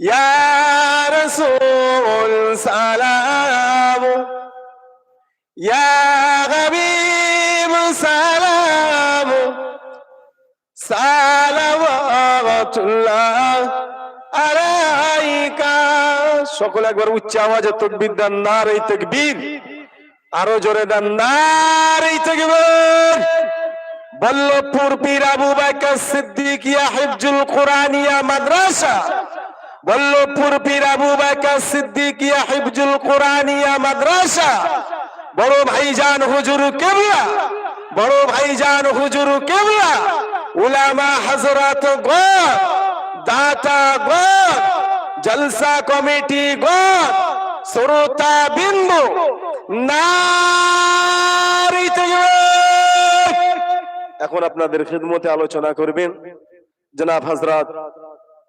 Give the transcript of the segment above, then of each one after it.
يا رسول سلام يا حبيب سلام صلوات الله عليك সকলে একবার উচ্চ আওয়াজে তকবীর দেন নার এই তকবীর আরো জোরে দেন নার এই তকবীর বল্লভপুর পীর আবু বকর সিদ্দিক ইয়া হিফজুল কোরআনিয়া মাদ্রাসা বল্লভপুর পীর আবু বকর সিদ্দিক হিফজুল কোরআনিয়া মাদ্রাসা। বড় ভাইজান হুজুর কেবলা। বড় ভাইজান হুজুর কেবলা। উলামা হযরত গো দাতা গো জলসা কমিটি গো শ্রোতা বিন্দু এখন আপনাদের খিদমতে আলোচনা করবেন। জনাব হজরত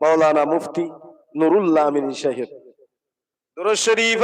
মৌলানা মুফতি নুরুল্লাহ আমিন সাহেব দুরূদ শরীফ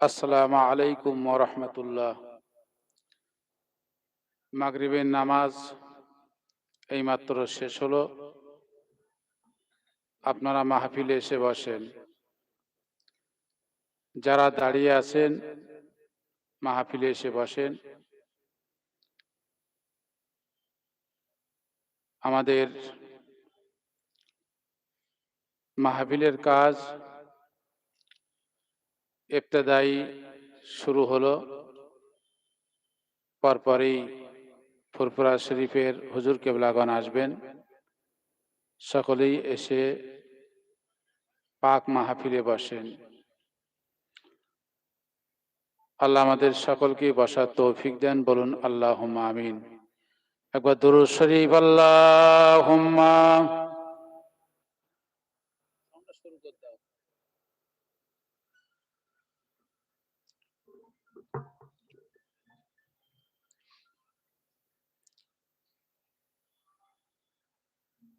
আসসালামু আলাইকুম রহমতুল্লাহ। মাগরিবের নামাজ এইমাত্র শেষ হলো। আপনারা মাহফিলে এসে বসেন। যারা দাঁড়িয়ে আছেন, মাহফিলে এসে বসেন। আমাদের মাহফিলের কাজ ইবতদায়ী শুরু হলো। পরপরই ফুরফুরা শরীফের হুজুর কেবলাগণ আসবেন। সকলেই এসে পাক মাহফিলে বসেন। আল্লাহ আমাদের সকলকে বসার তৌফিক দেন, বলুন আল্লাহ আমিন। একবার দুরুদ শরীফ আল্লাহ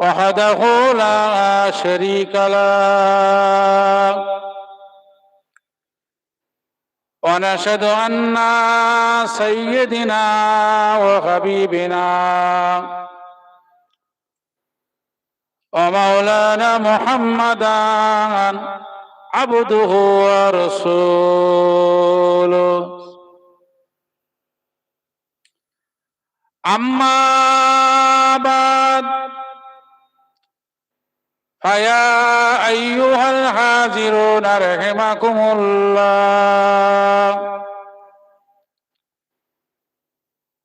وحده لا شريك له ونشهد أن سيدنا وحبيبنا ومولانا محمدا عبده ورسوله أما بعد فيا أيها الحاضرون رحمكم الله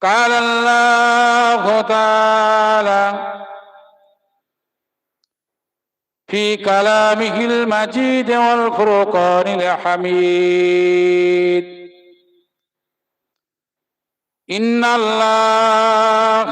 قال الله تعالى في كلامه المجيد والفرقان الحميد إن الله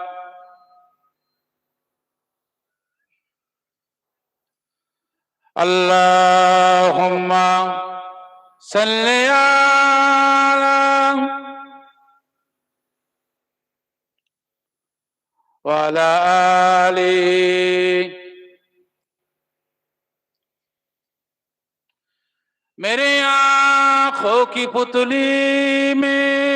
اللہم صل على وعلا آلی میرے آنکھوں کی پتلی میں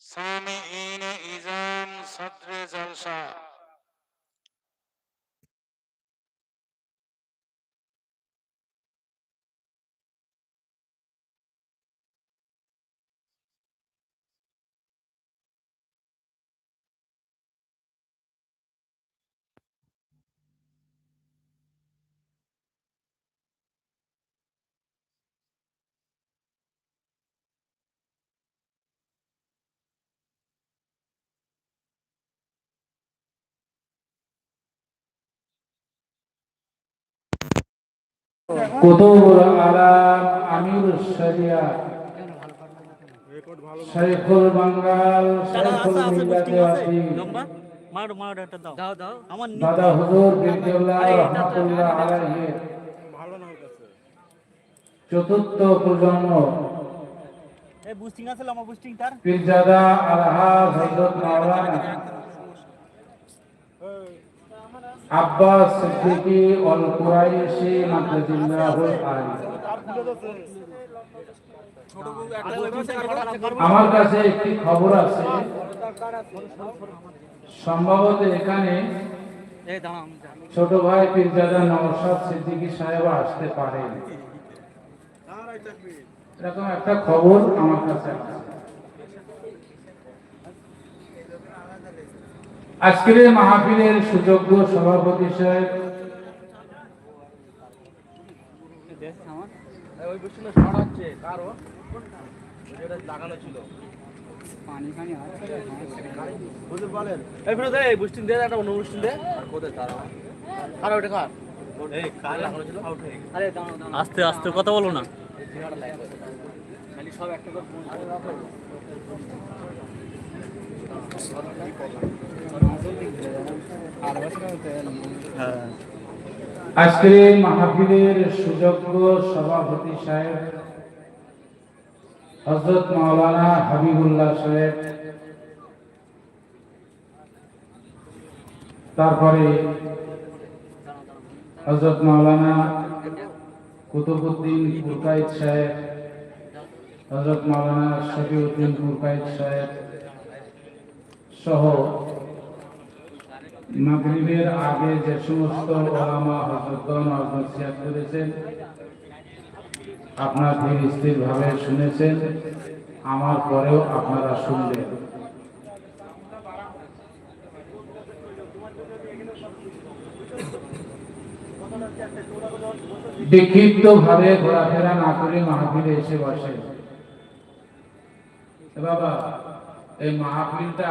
सामी इन इजाम सत्र जलसा কুতুব আলাম আমির শরিয়া। শেখুল বাঙ্গাল শেখুল মিল্লাতে আসি মার মার একটা দাও দাও। দাও আমার দাদা হুজুর বিদ্যুল্লাহ রহমাতুল্লাহ আলাইহি। চতুর্থ প্রজন্ম। এই বুস্টিং আছে আমার বুস্টিং তার। পীরজাদা আলহাজ হযরত মাওলানা। আব্বাস অল কুরাইশি আমার কাছে একটি খবর আছে। সম্ভবত এখানে। ছোট ভাই পীরজাদা নওশাদ সিদ্দিকী সাহেব আসতে পারেন। এরকম একটা খবর আমার কাছে আছে। আজকের মাহফিলের সুযোগ্য সভাপতি সাহেব। আমার ওই বুঝছিল শর্ট হচ্ছে কারণ যেটা লাগানো ছিল পানি পানি আছে। হুজুর বলেন এই ফিরোজ এই বুস্টিং দে একটা অন্য বুস্টিং দে আর কোথায় তার ওটা কার এই কার লাগানো ছিল আউট হয়ে গেছে আরে দাঁড়াও দাঁড়াও আস্তে আস্তে কথা বলো না সব একটা আজকের এই মাহফিলের সুযোগ্য সভাপতি সাহেব হজরত মাওলানা হাবিবুল্লাহ সাহেব, তারপরে হজরত মাওলানা কুতুবুদ্দিন কুরকাইদ সাহেব হজরত মাওলানা শফিউদ্দিন কুরকাইদ সাহেব সহ মাগরিবের আগে যে সমস্ত ওলামা হজরতগণ নসিহাত করেছেন, আপনার ধীর স্থির ভাবে শুনেছেন, আমার পরেও আপনারা শুনলেন বিক্ষিপ্ত ভাবে ঘোরাফেরা না করে মাহফিলে এসে বসে বাবা, এই মাহফিলটা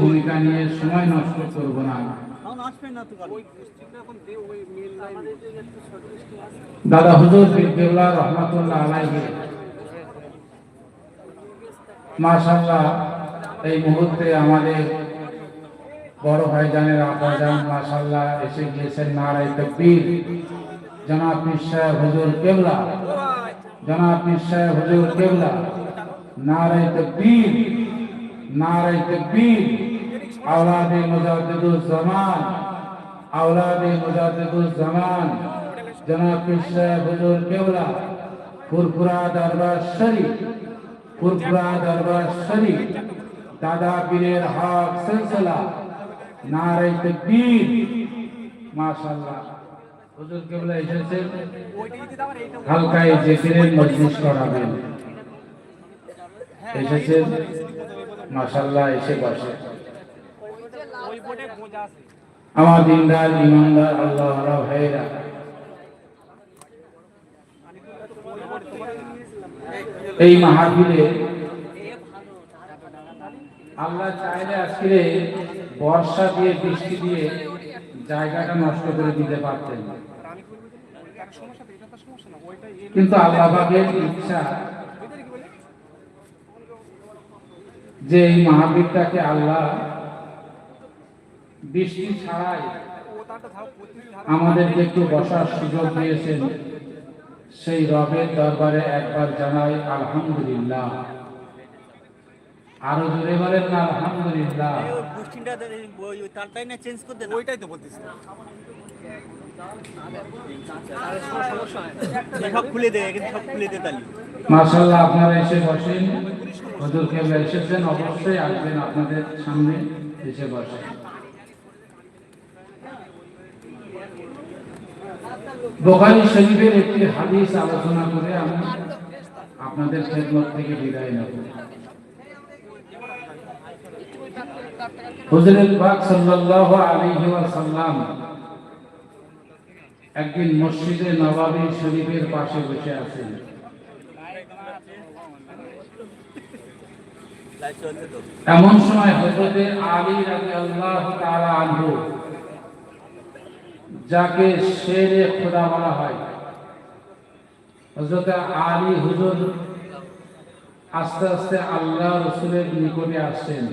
ভূমিকা নিয়ে সময় নষ্ট করব না। এখন আসবে না তো কাল দাদা হুজুর বিদ্যুল্লাহ রহমাতুল্লাহ আলাইহি। মাশাআল্লাহ এই মুহূর্তে আমাদের বড় ভাইজানের আব্বাজান মাশাআল্লাহ এসে গিয়েছেন নারাই তাকবীর। জনাব পীর হুজুর কেবলা। জনাব পীর হুজুর কেবলা। নারাই তাকবীর। নারাই তাকবীর, আওলাদে মুজাদ্দিদুল জামান, আওলাদে মুজাদ্দিদুল জামান। জনাব পীর হুজুর কেবলা ফুরফুরা দরবার শরীফ ফুরফুরা দরবার শরীফ, দাদা পীরের হক সিলসিলা নারাই তাকবীর। মাশাআল্লাহ। হুজুর কেবলা এসেছেন, হালকায় জিকিরের মজলিস করাবেন। এসেছেন মাশাআল্লাহ এসে বসে। আমার দিনদার, ইমানদার আল্লাহ ভাইরা এই মাহফিলে আল্লাহ চাইলে আজকে বর্ষা দিয়ে, বৃষ্টি দিয়ে জায়গাটা নষ্ট করে দিতে পারতেন। কিন্তু আল্লাহ ইচ্ছা যে এই মাহফিলটাকে আল্লাহ বৃষ্টি ছাড়াই আমাদেরকে একটু বসার সুযোগ দিয়েছেন সেই রবের দরবারে একবার জানাই আলহামদুলিল্লাহ। আরও জোরে বলেন না আলহামদুলিল্লাহ। ওইটাই তো বলতেছি। মাশাআল্লাহ, আপনারা এসে বসেন। হুজুর কেবলা এসেছেন, অবশ্যই আসবেন আপনাদের সামনে এসে বসেন। বোখারি শরীফের একটি হাদিস আলোচনা করে আমি আপনাদের খেদমত থেকে বিদায় নেব। হুজুরুল পাক সাল্লাল্লাহু আলাইহি ওয়াসাল্লাম একদিন মসজিদে নবাবী শরীফের পাশে বসে আছেন। এমন সময় হজরতে আলী রাদিয়াল্লাহু তাআলা আনহু, যাকে শেরে খোদা বলা হয় হজরতে আলী হুজুর আস্তে আস্তে আল্লাহ রসুলের নিকটে আসছেন।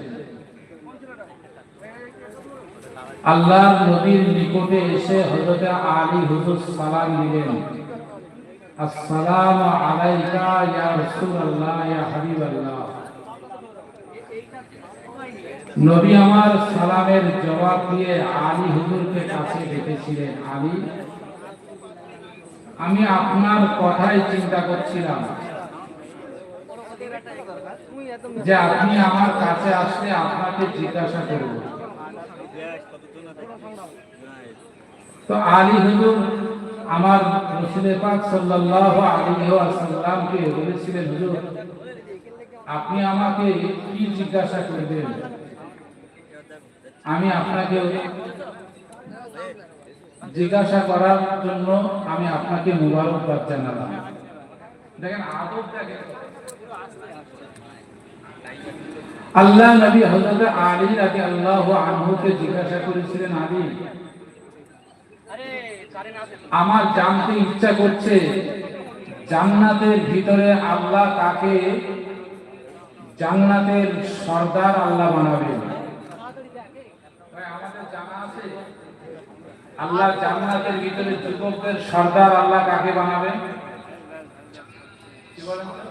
আল্লাহ নবীর নিকটে এসে হজরতে আলী হুজুর সালাম দিলেন। আসসালামু আলাইকা ইয়া রাসূলুল্লাহ, ইয়া হাবিবাল্লাহ। নবী আমার সালামের জবাব দিয়ে আলী হুজুরকে কাছে ডেকেছিলেন। আলী, আমি আপনার কথাই চিন্তা করছিলাম যে আপনি আমার কাছে আসলে আপনাকে জিজ্ঞাসা করব। তো আলী হুজুর আমার রসুল পাক সাল্লাল্লাহু আলাইহি ওয়াসাল্লামকে বলেছিলেন, হুজুর, আপনি আমাকে কি জিজ্ঞাসা করবেন? আমি আপনাকে জিজ্ঞাসা করার জন্য আমি আপনাকে মুবারকবাদ জানালাম। দেখেন, আদব দেখেন। আল্লাহ নবী হযরত আলী রাদিয়াল্লাহু আনহুকে জিজ্ঞাসা করেছিলেন, আলী, আমার জানতে ইচ্ছা করছে, জান্নাতের ভিতরে আল্লাহ কাকে জান্নাতের সর্দার আল্লাহ আছে, আল্লাহ জান্নাতের ভিতরে যুবকদের সর্দার আল্লাহ কাকে বানাবেন কি বলেন?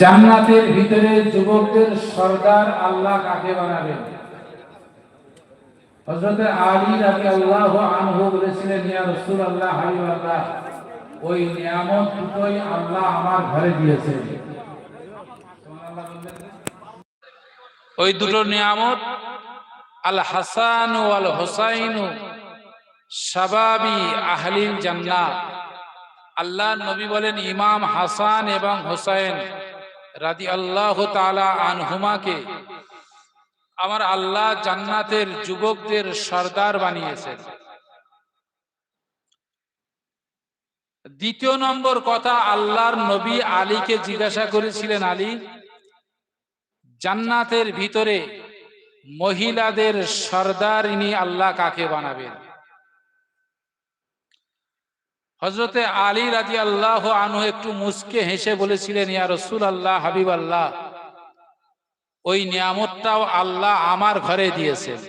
জান্নাতের ভিতরে যুবকদের সর্দার আল্লাহ কাকে বানাবেন? হযরত আলী রাদিয়াল্লাহু আনহু বলেছিলেন, ইয়া রাসূলুল্লাহ হাবিবাল্লাহ ওই নিয়ামত দুটোই আল্লাহ আমার ঘরে না? ওই দুটো নিয়ামত আল হাসান ও আল হোসাইন সাবাবি আহলিল জান্নাত। আল্লাহ নবী বলেন, ইমাম হাসান এবং হোসাইন। রাদি আল্লাহ তালা আনহুমাকে আমার আল্লাহ জান্নাতের যুবকদের সর্দার বানিয়েছেন। দ্বিতীয় নম্বর কথা, আল্লাহর নবী আলীকে জিজ্ঞাসা করেছিলেন, আলী, জান্নাতের ভিতরে মহিলাদের সর্দারিনী আল্লাহ কাকে বানাবেন? হজরতে আলী রাজি আল্লাহ আনু একটু মুসকে হেসে বলেছিলেন, ইয়া রসুল আল্লাহ হাবিব আল্লাহ ওই নিয়ামতটাও আল্লাহ আমার ঘরে দিয়েছেন।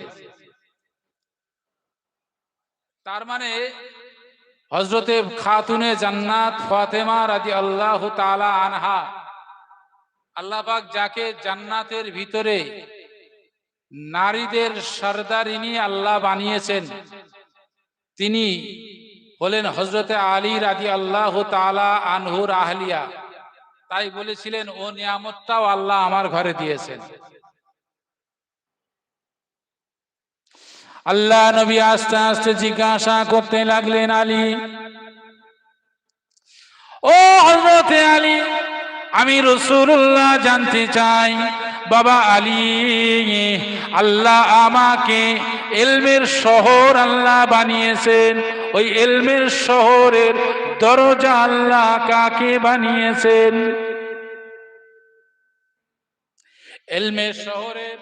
তার মানে হজরতে খাতুনে জান্নাত ফাতেমা রাজি আল্লাহ তালা আনহা, আল্লাহ পাক যাকে জান্নাতের ভিতরে নারীদের সর্দারিনী আল্লাহ বানিয়েছেন, তিনি হলেন হজরতে আলী রাজি আল্লাহ তালা আনহুর আহলিয়া। তাই বলেছিলেন, ও নিয়ামতটাও আল্লাহ আমার ঘরে দিয়েছেন। আল্লাহ নবী আস্তে আস্তে জিজ্ঞাসা করতে লাগলেন আলী। ও হজরতে আলী, আমি রসুল্লাহ জানতে চাই, বাবা আলী, আল্লাহ আমাকে এলমের শহর আল্লাহ বানিয়েছেন। ওই এলমের শহরের দরজা আল্লাহ কাকে বানিয়েছেন? এলমের শহরের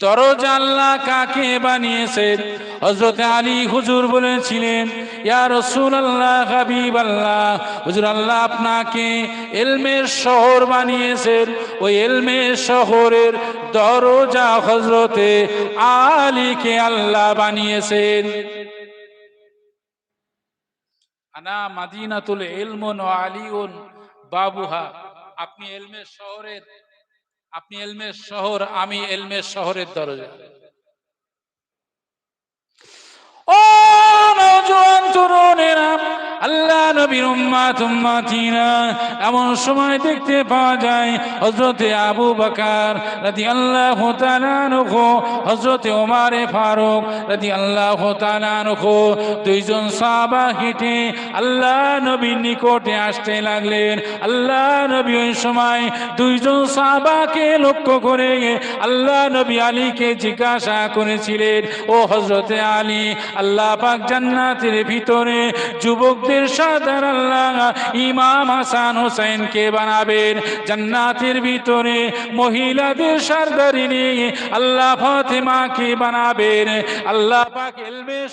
দরজা আল্লাহ কাকে বানিয়েছেন? হজরত আলী হুজুর বলেছিলেন, ইয়া রসুল আল্লাহ হাবিব আল্লাহ হুজুর আল্লাহ আপনাকে এলমের শহর বানিয়েছেন। ওই এলমের শহরের দরজা হজরতে আলীকে আল্লাহ বানিয়েছেন। আনা মাদিনাতুল এলমন ও আলিউন বাবুহা। আপনি এলমের শহরের আপনি এলমের শহর, আমি এলমের শহরের দরজা ও নওজোয়ান আল্লাহ নবীর এমন সময় দেখতে পাওয়া যায় হযরতে আবু বকর রাদিয়াল্লাহু তাআলা আনহু, হযরতে ওমরে ফারুক তাআলা আনহু। দুইজন সাহাবা হেঁটে আল্লাহ নবীর নিকটে আসতে লাগলেন। আল্লাহ নবী ওই সময় দুইজন সাহাবাকে লক্ষ্য করে আল্লাহ নবী আলীকে জিজ্ঞাসা করেছিলেন, ও হজরতে আলী, আল্লাহ পাক জান্নাতের যুবকদের সাদার আল্লাহ ইমাম হাসান হোসেনকে বানাবেন। জান্নাতের ভিতরে মহিলাদের সর্দারিনী আল্লাহ ফাতেমাকে বানাবেন। আল্লাহ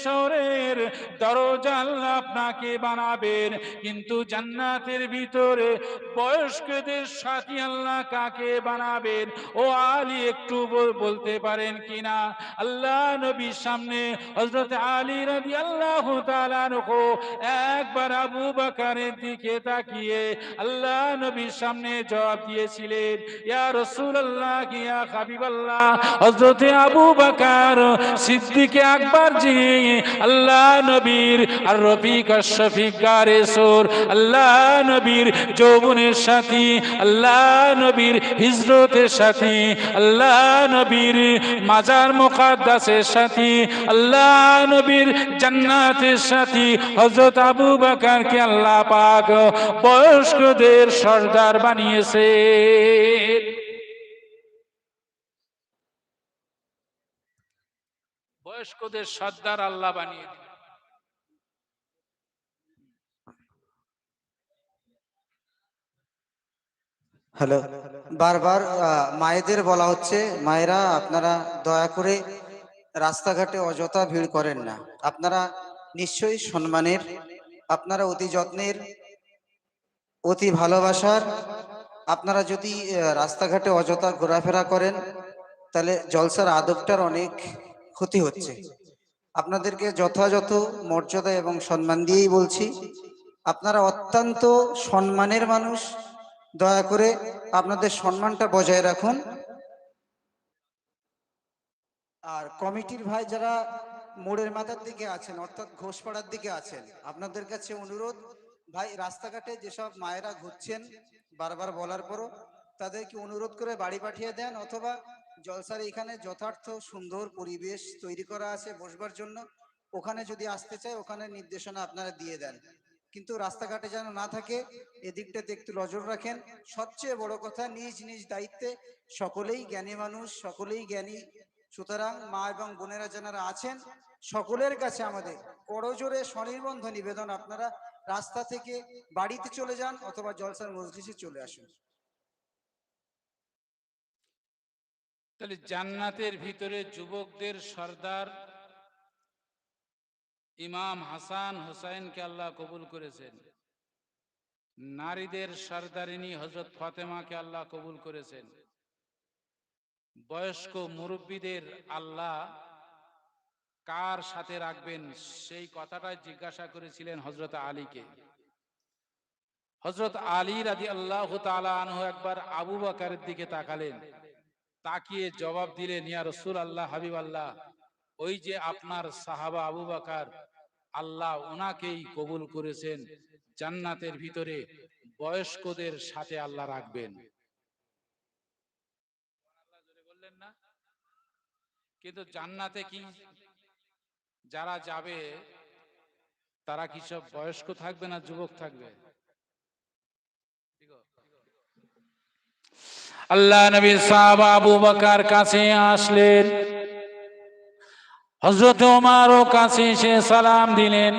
শহরের দরজা আল্লাহ আপনাকে বানাবেন। কিন্তু জান্নাতের ভিতরে বয়স্কদের সাথী আল্লাহ কাকে বানাবেন? ও আলী একটু বলতে পারেন কিনা? আল্লাহ নবীর সামনে হযরত আলী রাদিয়াল্লাহু তাআলা আনহু এক একবার আবু বাকারের দিকে তাকিয়ে আল্লাহ নবীর সামনে জবাব দিয়েছিলেন আবু বাকার সিদ্দিকে আকবর জি আল্লাহ নবীর আর আর শফিক গারে সোর। আল্লাহ নবীর যৌবনের সাথী, আল্লাহ নবীর হিজরতের সাথী, আল্লাহ নবীর মাজার মুকাদ্দাসের সাথী, আল্লাহ নবীর জান্নাতের সাথী। হযরত আবু বকরকে আল্লাহ পাক বয়স্কদের সর্দার বানিয়েছে বয়স্কদের সর্দার আল্লাহ বানিয়ে। হ্যালো, বারবার মায়েদের বলা হচ্ছে, মায়েরা আপনারা দয়া করে রাস্তাঘাটে অযথা ভিড় করেন না আপনারা নিশ্চয়ই সম্মানের, আপনারা অতি যত্নের, অতি ভালোবাসার। আপনারা যদি রাস্তাঘাটে অযথা ঘোরাফেরা করেন, তাহলে জলসার আদবটার অনেক ক্ষতি হচ্ছে। আপনাদেরকে যথাযথ মর্যাদা এবং সম্মান দিয়েই বলছি, আপনারা অত্যন্ত সম্মানের মানুষ। দয়া করে আপনাদের সম্মানটা বজায় রাখুন। আর কমিটির ভাই যারা মোড়ের মাথার দিকে আছেন, অর্থাৎ ঘোষপাড়ার দিকে আছেন। আপনাদের কাছে অনুরোধ, ভাই, রাস্তাঘাটে যেসব মায়েরা ঘুরছেন বারবার বলার পরও, তাদেরকে অনুরোধ করে বাড়ি পাঠিয়ে দেন অথবা জলসার এখানে যথার্থ সুন্দর পরিবেশ তৈরি করা আছে বসবার জন্য, ওখানে যদি আসতে চায় ওখানে নির্দেশনা আপনারা দিয়ে দেন। কিন্তু রাস্তাঘাটে যেন না থাকে, এদিকটাতে একটু নজর রাখেন। সবচেয়ে বড় কথা, নিজ নিজ দায়িত্বে সকলেই জ্ঞানী মানুষ, সকলেই জ্ঞানী সুতরাং মা এবং বোনেরা যারা আছেন, সকলের কাছে আমাদের করজোরে স্বনির্বন্ধ নিবেদন। আপনারা রাস্তা থেকে বাড়িতে চলে যান অথবা জলসার মসজিদে চলে আসুন। তাহলে জান্নাতের ভিতরে যুবকদের সর্দার ইমাম হাসান হোসাইনকে আল্লাহ কবুল করেছেন। নারীদের সর্দারিনী হজরত ফাতেমাকে আল্লাহ কবুল করেছেন। বয়স্ক মুরব্বীদের আল্লাহ কার সাথে রাখবেন? সেই কথাটাই জিজ্ঞাসা করেছিলেন হজরত আলীকে। হজরত আলী রাজি আল্লাহ আনহু একবার আবু বাকারের দিকে তাকালেন। তাকিয়ে জবাব দিলেন, ইয়া রসুল আল্লাহ হাবিব আল্লাহ ওই যে আপনার সাহাবা আবু বাকার, আল্লাহ ওনাকেই কবুল করেছেন। জান্নাতের ভিতরে বয়স্কদের সাথে আল্লাহ রাখবেন বললেন না কিন্তু জান্নাতে কি? যারা যাবে, তারা কি সব বয়স্ক থাকবে না যুবক থাকবে? আল্লাহ নবী সাহাবা আবু বকার কাছে আসলেন। হজরত ওমারও কাছে এসে সালাম দিলেন।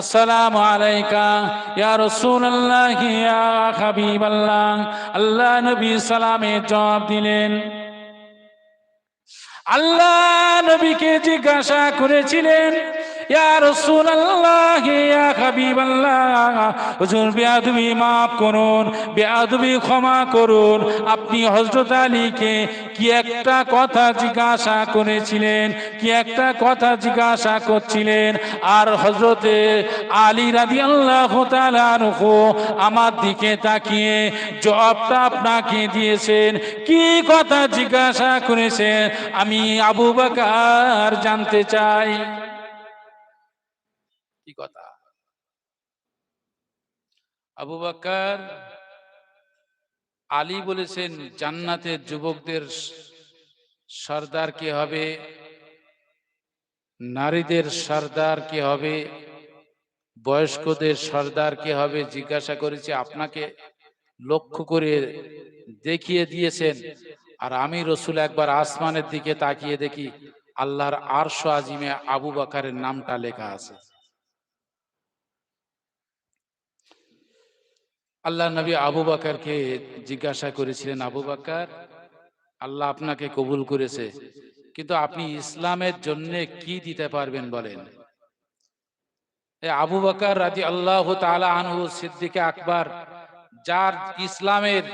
আসসালামু আলাইকা, ইয়া রাসূলুল্লাহ, ইয়া হাবিবাল্লাহ। আল্লাহ নবী সালামে জবাব দিলেন। আল্লাহ নবীকে জিজ্ঞাসা করেছিলেন করুন ক্ষমা করুন। আপনি হযরত আলীকে কি একটা কথা জিজ্ঞাসা করেছিলেন? কি একটা কথা জিজ্ঞাসা করছিলেন? আর হযরতে আলী রাদিয়াল্লাহু তাআলা আনহু আমার দিকে তাকিয়ে জবাবটা আপনাকে দিয়েছেন। কি কথা জিজ্ঞাসা করেছেন? আমি আবু বকর জানতে চাই। কথা আবু বকর আলী বলেছেন, জান্নাতের যুবকদের সর্দার কে হবে? নারীদের সর্দার কে হবে? বয়স্কদের সর্দার কে হবে? জিজ্ঞাসা করেছে, আপনাকে লক্ষ্য করে দেখিয়ে দিয়েছেন। আর আমি রসুল একবার আসমানের দিকে তাকিয়ে দেখি, আল্লাহর আরশ আজিমে আবু বাকারের নামটা লেখা আছে। আল্লাহ নবী আবু বাকারকে জিজ্ঞাসা করেছিলেন, আবু বাকার, আল্লাহ আপনাকে কবুল করেছে, কিন্তু আপনি ইসলামের জন্য কি দিতে পারবেন বলেন? আবু বাকার রাজি আল্লাহ আনহু, সিদ্দিকে আকবর, যার ইসলামের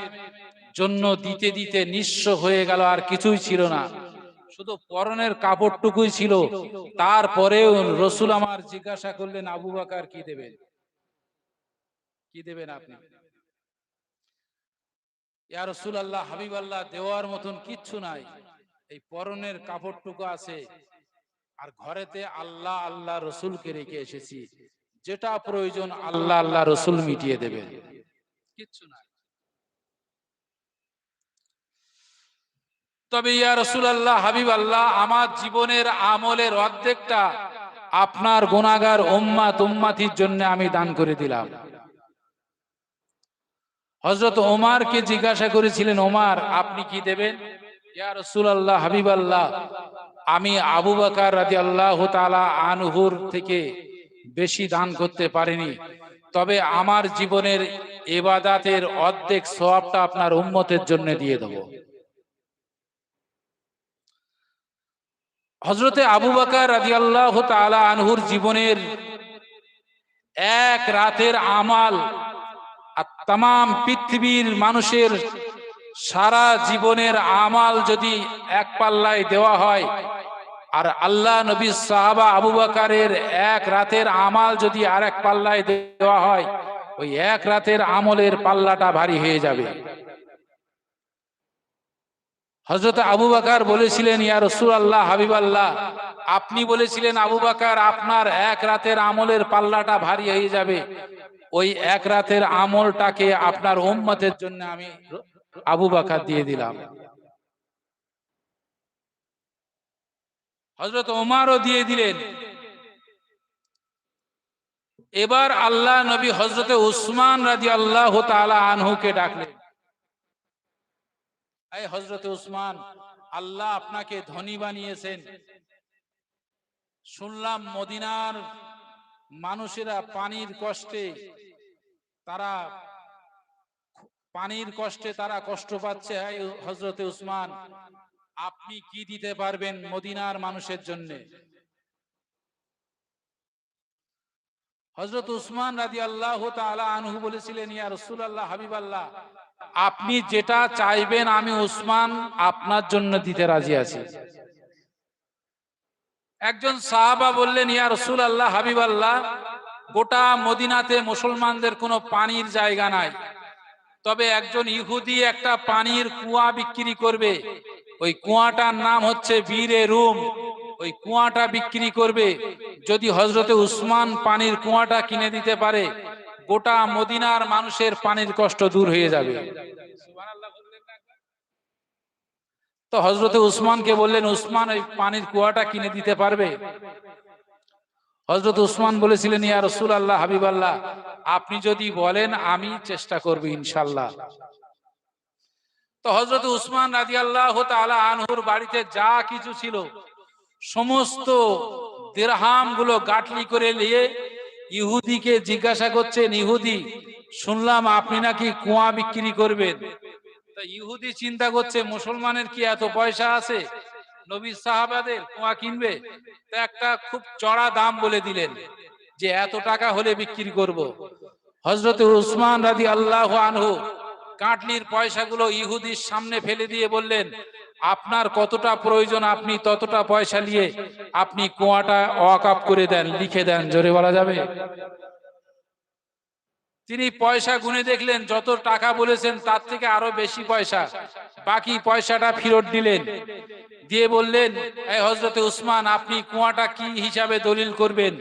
জন্য দিতে দিতে নিঃস্ব হয়ে গেল, আর কিছুই ছিল না। শুধু পরনের কাপড়টুকুই ছিল। তারপরেও রসুল আমার জিজ্ঞাসা করলেন, আবু বাকার, কি দেবেন? কি দেবেন আপনি? ইয়া রাসূলুল্লাহ, হাবিবাল্লাহ, দেওয়ার মতন কিচ্ছু নাই। এই পরনের কাপড়টুকু আছে। আর ঘরেতে আল্লাহ আল্লাহ রসুলকে রেখে এসেছি। যেটা প্রয়োজন আল্লাহ আল্লাহ রসুল মিটিয়ে দেবেন। কিচ্ছু নাই। তবে ইয়া রসুল আল্লাহ হাবিব আল্লাহ আমার জীবনের আমলের অর্ধেকটা আপনার গুণাগার উম্মা তুম্মাতির জন্য আমি দান করে দিলাম। হজরত ওমারকে জিজ্ঞাসা করেছিলেন, ওমার, আপনি কি দেবেন? হাবিব আল্লাহ আমি আবু বাকার রাজি আল্লাহ আনহুর থেকে বেশি দান করতে পারিনি। তবে আমার জীবনের এবাদাতের অর্ধেক সওয়াবটা আপনার উম্মতের জন্য দিয়ে দেব। হজরতে আবু বাকার রাজি আল্লাহ আনহুর জীবনের এক রাতের আমাল তাম পৃথিবীর মানুষের সারা জীবনের আমাল যদি এক পাল্লায় দেওয়া হয়, আর আল্লাহ নবী সাহাবা আবু বাকারের এক রাতের আমাল যদি আর এক পাল্লায় দেওয়া হয়, ওই এক রাতের আমলের পাল্লাটা ভারী হয়ে যাবে। হজরত আবু বাকার বলেছিলেন, ইয়া রসুল আল্লাহ হাবিব আল্লাহ আপনি বলেছিলেন আবু বাকার, আপনার এক রাতের আমলের পাল্লাটা ভারী হয়ে যাবে। ওই এক রাতের আমলটাকে আপনার উম্মতের জন্য আমি আবু বাকার দিয়ে দিলাম। হজরত ওমারও দিয়ে দিলেন। এবার আল্লাহ নবী হজরতে উসমান রাজি আল্লাহ আনহুকে ডাকলেন। এই হজরতে উসমান, আল্লাহ আপনাকে ধনী বানিয়েছেন। শুনলাম মদিনার মানুষেরা পানির কষ্টে তারা পানির কষ্টে তারা কষ্ট পাচ্ছে হজরতে উসমান। আপনি কি দিতে পারবেন মদিনার মানুষের জন্য? হজরত উসমান রাজি আল্লাহ আনহু বলেছিলেন, ইয়া রসুল আল্লাহ হাবিব আল্লাহ আপনি যেটা চাইবেন আমি উসমান আপনার জন্য দিতে রাজি আছি। একজন সাহাবা বললেন, ইয়া রসুল আল্লাহ হাবিব আল্লাহ গোটা মদিনাতে মুসলমানদের কোনো পানির জায়গা নাই। তবে একজন ইহুদি একটা পানির কুয়া বিক্রি করবে। ওই কুয়াটার নাম হচ্ছে বীরে রুম। ওই কুয়াটা বিক্রি করবে। যদি হজরতে উসমান পানির কুয়াটা কিনে দিতে পারে, গোটা মদিনার মানুষের পানির কষ্ট দূর হয়ে যাবে। তো হজরতে উসমানকে বললেন, উসমান, ওই পানির কুয়াটা কিনে দিতে পারবে? হজরত উসমান বলেছিলেন, ইয়া রসুল আল্লাহ হাবিব আল্লাহ আপনি যদি বলেন, আমি চেষ্টা করব ইনশাল্লাহ তো হজরত উসমান রাজি আল্লাহ আনহুর বাড়িতে যা কিছু ছিল, সমস্ত দেরহামগুলো গাটলি করে নিয়ে ইহুদিকে জিজ্ঞাসা করছেন, ইহুদি, শুনলাম আপনি নাকি কুয়া বিক্রি করবেন? ইহুদি চিন্তা করছে, মুসলমানের কি এত পয়সা আছে? নবী সাহাবাদের কুয়া কিনবে? তা একটা খুব চড়া দাম বলে দিলেন যে এত টাকা হলে বিক্রি করব। হজরত উসমান রাজি আল্লাহ আনহু কাটলির পয়সাগুলো ইহুদির সামনে ফেলে দিয়ে বললেন, আপনার কতটা প্রয়োজন আপনি ততটা পয়সা নিয়ে আপনি কুয়াটা ওয়াকাপ করে দেন, লিখে দেন, জোরে বলা যাবে? তিনি পয়সা গুনে দেখলেন, যত টাকা বলেছেন তার থেকে আরও বেশি পয়সা। বাকি পয়সাটা ফেরত দিলেন। দিয়ে বললেন এই হজরতে উসমান, আপনি কুয়াটা কি হিসাবে দলিল করবেন?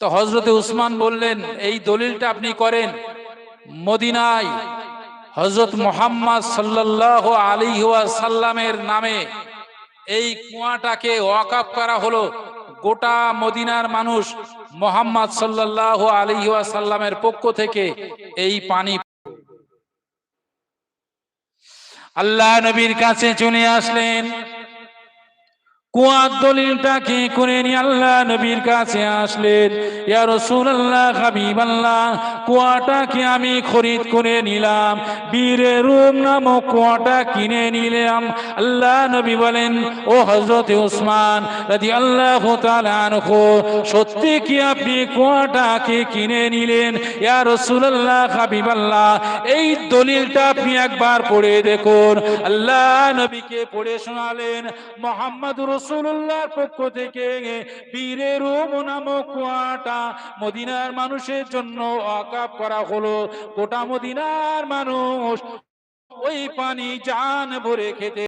তো হজরতে উসমান বললেন, এই দলিলটা আপনি করেন মদিনায় হজরত মোহাম্মদ সাল্লাহ আলী সাল্লামের নামে। এই কুয়াটাকে ওয়াকাপ করা হলো। গোটা মদিনার মানুষ মোহাম্মদ সাল্লাহ আলিহাসাল্লামের সাল্লামের পক্ষ থেকে এই পানি আল্লাহ নবীর কাছে চলে আসলেন। কুয়ার দলিলটাকে করে নিয়ে আল্লাহ নবীর কাছে আসলেন? ইয়া রাসূলুল্লাহ, হাবিবাল্লাহ কুয়াটাকে আমি খরিদ করে নিলাম? বীরে রুম নামক কুয়াটা কিনে নিলাম। আল্লাহ নবী বলেন, ও হযরত উসমান রাদিয়াল্লাহু তাআলা আনহু, সত্যি কি আপনি কুয়াটাকে কিনে নিলেন? ইয়া রাসূলুল্লাহ, হাবিবাল্লাহ, এই দলিলটা আপনি একবার পড়ে দেখুন। আল্লাহ নবীকে পড়ে শোনালেন মোহাম্মদ রসুল্লাহর পক্ষ থেকে বীরের নামক কুয়াটা মদিনার মানুষের জন্য আকাপ করা হলো। গোটা মদিনার মানুষ ওই পানি জান ভরে খেতে